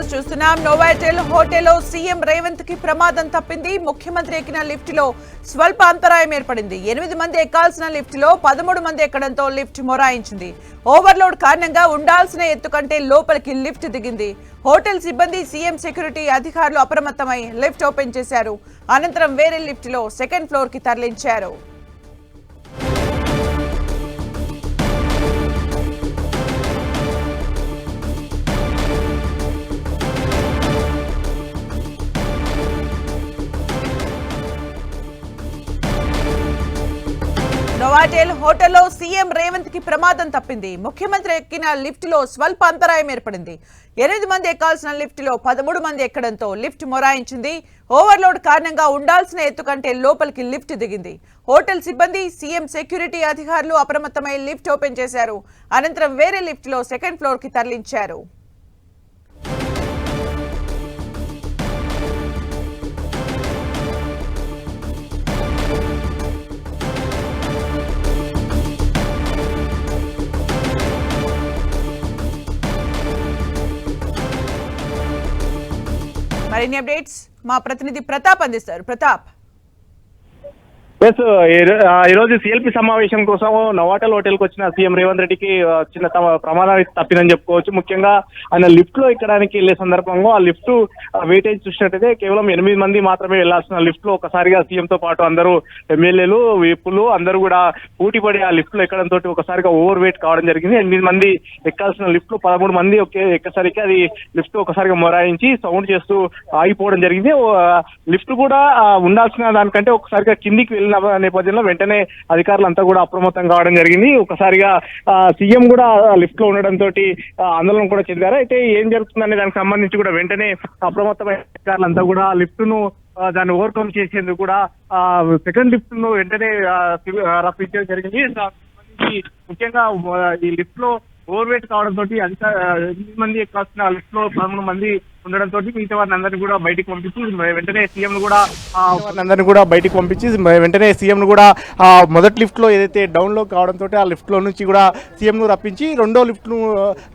Breaking చూస్తున్నాం. Novotel హోటల్లో CM రేవంత్కి ప్రమాదం తప్పింది. ముఖ్యమంత్రి ఎక్కిన లిఫ్ట్లో స్వల్ప అంతరాయం ఏర్పడింది. ఎనిమిది మంది ఎక్కాల్సిన లిఫ్ట్లో పదమూడు మంది ఎక్కడంతో లిఫ్ట్ మొరాయించింది. ఓవర్లోడ్ కారణంగా ఉండాల్సిన ఎత్తు కంటే లోపలికి లిఫ్ట్ దిగింది. హోటల్ సిబ్బంది సీఎం సెక్యూరిటీ అధికారులు అప్రమత్తమై లిఫ్ట్ ఓపెన్ చేశారు. అనంతరం వేరే లిఫ్ట్లో సెకండ్ ఫ్లోర్కి తరలించారు. నోవాటెల్ హోటల్లో సీఎం రేవంత్కి ప్రమాదం తప్పింది. ముఖ్యమంత్రి ఎక్కిన లిఫ్ట్లో స్వల్ప అంతరాయం ఏర్పడింది. ఎనిమిది మంది ఎక్కాల్సిన లిఫ్ట్లో పదమూడు మంది ఎక్కడంతో లిఫ్ట్ మొరాయించింది. ఓవర్లోడ్ కారణంగా ఉండాల్సిన ఎత్తు కంటే లోపలికి లిఫ్ట్ దిగింది. హోటల్ సిబ్బంది సీఎం సెక్యూరిటీ అధికారులు అప్రమత్తమై లిఫ్ట్ ఓపెన్ చేశారు. అనంతరం వేరే లిఫ్ట్లో సెకండ్ ఫ్లోర్కి తరలించారు. మరిన్ని అప్డేట్స్ మా ప్రతినిధి ప్రతాప్ అందిస్తారు. ప్రతాప్. ఎస్ ఈ రోజు సిఎల్పి సమావేశం కోసం నవాటల్ హోటల్కు వచ్చిన సీఎం రేవంత్ రెడ్డికి చిన్న తమ ప్రమాదానికి తప్పిందని చెప్పుకోవచ్చు. ముఖ్యంగా ఆయన లిఫ్ట్లో ఎక్కడానికి వెళ్ళే సందర్భంలో ఆ లిఫ్ట్ వెయిటేజ్ చూసినట్టయితే కేవలం ఎనిమిది మంది మాత్రమే వెళ్ళాల్సిన లిఫ్ట్లో ఒకసారిగా సీఎం తో పాటు అందరూ ఎమ్మెల్యేలు విప్పులు అందరూ కూడా పోటీపడి ఆ లిఫ్ట్లో ఎక్కడంతో ఒకసారిగా ఓవర్ వెయిట్ కావడం జరిగింది. ఎనిమిది మంది ఎక్కాల్సిన లిఫ్ట్లో పదమూడు మంది ఒకే ఎక్కసరికి అది లిఫ్ట్ ఒకసారిగా మొరాయించి సౌండ్ చేస్తూ ఆగిపోవడం జరిగింది. లిఫ్ట్ కూడా ఉండాల్సిన దానికంటే ఒకసారిగా కిందికి నేపథ్యంలో వెంటనే అధికారులంతా కూడా అప్రమత్తం కావడం జరిగింది. ఒకసారిగా సీఎం కూడా లిఫ్ట్లో ఉండడం తోటి ఆందోళన కూడా చెందారు. అయితే ఏం జరుగుతుందనే దానికి సంబంధించి కూడా వెంటనే అప్రమత్తమైన అధికారులంతా కూడా లిఫ్ట్ను దాన్ని ఓవర్కమ్ చేసేందుకు కూడా సెకండ్ లిఫ్ట్ను వెంటనే రప్పించడం జరిగింది. సంబంధించి ముఖ్యంగా ఈ లిఫ్ట్లో ఓవర్ వెయిట్ కావడం తోటి అధిక ఎనిమిది మంది ఎక్కాల్సిన లిఫ్ట్లో పదమూడు మంది ఉండడంతో మిగతా వారిని అందరినీ కూడా బయటికి పంపించి వెంటనే సీఎం కూడా అందరినీ కూడా బయటికి పంపించి వెంటనే సీఎం ను కూడా మొదటి లిఫ్ట్లో ఏదైతే డౌన్లో ఆ లిఫ్ట్లో నుంచి కూడా సీఎం ను రప్పించి రెండో లిఫ్ట్ను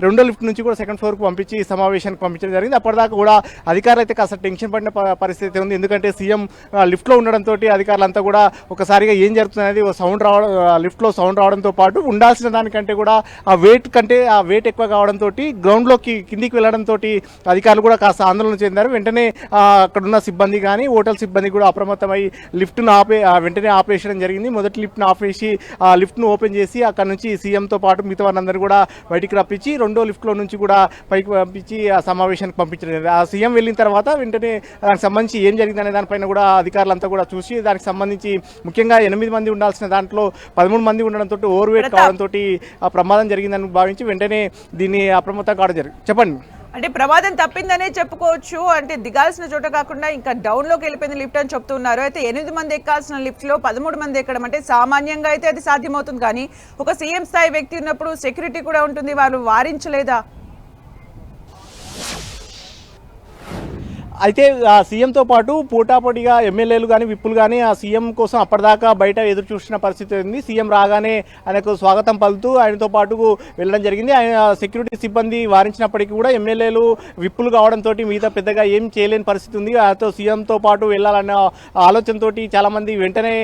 రెండో లిఫ్ట్ నుంచి కూడా సెకండ్ ఫ్లోర్కు పంపించి సమావేశానికి పంపించడం జరిగింది. అప్పటిదాకా కూడా అధికారులు అయితే కాస్త టెన్షన్ పడిన ప- పరిస్థితి ఉంది. ఎందుకంటే సీఎం లిఫ్ట్లో ఉండడం అధికారులంతా కూడా ఒకసారిగా ఏం జరుగుతుంది సౌండ్ రావడం లిఫ్ట్లో సౌండ్ రావడంతో పాటు ఉండాల్సిన దానికంటే కూడా ఆ వెయిట్ కంటే ఆ వెయిట్ ఎక్కువ కావడంతో గ్రౌండ్లోకి కిందికి వెళ్ళడం తోటి అధికారులు కూడా కాస్త ఆందోళన చెందారు. వెంటనే ఆ, అక్కడ ఉన్న సిబ్బంది కానీ హోటల్ సిబ్బంది కూడా అప్రమత్తమై లిఫ్ట్ను ఆపే వెంటనే ఆపేయడం జరిగింది. మొదటి లిఫ్ట్ను ఆపేసి ఆ లిఫ్ట్ను ఓపెన్ చేసి అక్కడ నుంచి సీఎం తో పాటు మిగతా వారందరూ కూడా బయటికి రప్పించి రెండో లిఫ్ట్లో నుంచి కూడా పైకి పంపించి ఆ సమావేశానికి పంపించడం ఆ సీఎం వెళ్ళిన తర్వాత వెంటనే దానికి సంబంధించి ఏం జరిగిందనే దానిపైన కూడా అధికారులంతా కూడా చూసి దానికి సంబంధించి ముఖ్యంగా ఎనిమిది మంది ఉండాల్సిన దాంట్లో పదమూడు మంది ఉండడంతో ఓవర్ వెయిట్ ప్రతాప్. కావడంతో ఆ ప్రమాదం జరిగిందని భావించి వెంటనే దీన్ని అప్రమత్తం కావడం జరిగింది. చెప్పండి. అంటే ప్రమాదం తప్పిందనే చెప్పుకోవచ్చు. అంటే దిగాల్సిన చోట కాకుండా ఇంకా డౌన్లోకి వెళ్ళిపోయింది లిఫ్ట్ అని చెప్తున్నారు. అయితే ఎనిమిది మంది ఎక్కాల్సిన లిఫ్ట్లో పదమూడు మంది ఎక్కడం అంటే సామాన్యంగా అయితే అది సాధ్యమవుతుంది. కానీ ఒక సీఎం స్థాయి వ్యక్తి ఉన్నప్పుడు సెక్యూరిటీ కూడా ఉంటుంది. వాళ్ళు వారించలేదా? అయితే ఆ సీఎంతో పాటు పోటాపోటీగా ఎమ్మెల్యేలు కానీ విప్పులు కానీ ఆ సీఎం కోసం అప్పటిదాకా బయట ఎదురు చూసిన పరిస్థితి ఉంది. సీఎం రాగానే ఆయనకు స్వాగతం పలుతూ ఆయనతో పాటు వెళ్ళడం జరిగింది. ఆయన సెక్యూరిటీ సిబ్బంది వారించినప్పటికీ కూడా ఎమ్మెల్యేలు విప్పులు కావడంతో మిగతా పెద్దగా ఏం చేయలేని పరిస్థితి ఉంది. ఆయనతో సీఎంతో పాటు వెళ్ళాలన్న ఆలోచనతో చాలామంది వెంటనే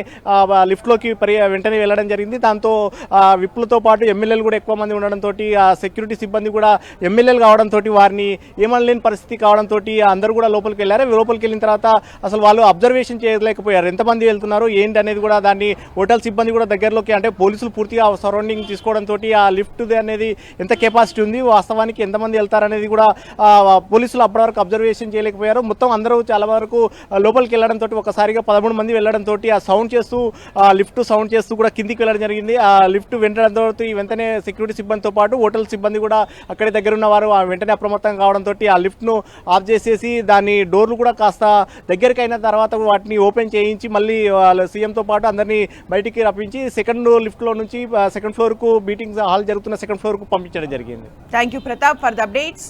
లిఫ్ట్లోకి పరి వెంటనే వెళ్ళడం జరిగింది. దాంతో ఆ, విప్పులతో పాటు ఎమ్మెల్యేలు కూడా ఎక్కువ మంది ఉండడంతో ఆ సెక్యూరిటీ సిబ్బంది కూడా ఎమ్మెల్యేలు కావడంతో వారిని ఏమనలేని పరిస్థితి కావడంతో అందరూ కూడా లోపలికి వెళ్ళారు లోపలికి వెళ్ళిన తర్వాత అసలు వాళ్ళు అబ్జర్వేషన్ చేయలేకపోయారు. ఎంతమంది వెళ్తున్నారు? ఏంటి అనేది కూడా దాన్ని హోటల్ సిబ్బంది కూడా దగ్గరలోకి అంటే పోలీసులు పూర్తిగా సరౌండింగ్ తీసుకోవడంతో ఆ లిఫ్ట్ అనేది ఎంత కెపాసిటీ ఉంది? వాస్తవానికి ఎంతమంది వెళ్తారనేది కూడా పోలీసులు అప్పటివరకు అబ్జర్వేషన్ చేయలేకపోయారు. మొత్తం అందరూ చాలా వరకు లోపలికి వెళ్ళడంతో ఒకసారిగా పదమూడు మంది వెళ్ళడంతో ఆ సౌండ్ చేస్తూ ఆ లిఫ్ట్ సౌండ్ చేస్తూ కూడా కిందికి వెళ్ళడం జరిగింది. ఆ లిఫ్ట్ వెంటడంతో వెంటనే సెక్యూరిటీ సిబ్బందితో పాటు హోటల్ సిబ్బంది కూడా అక్కడే దగ్గర ఉన్న వారు ఆ వెంటనే అప్రమత్తం కావడంతో ఆ లిఫ్ట్ను ఆఫ్ చేసేసి దాన్ని డోర్లు కూడా కాస్త దగ్గరికి అయిన తర్వాత వాటిని ఓపెన్ చేయించి మళ్ళీ వాళ్ళ సీఎంతో పాటు అందరినీ బయటికి రప్పించి సెకండ్ లిఫ్ట్లో నుంచి సెకండ్ ఫ్లోర్కు మీటింగ్స్ హాల్ జరుగుతున్న సెకండ్ ఫ్లోర్కు పంపించడం జరిగింది. Thank you Pratap for the updates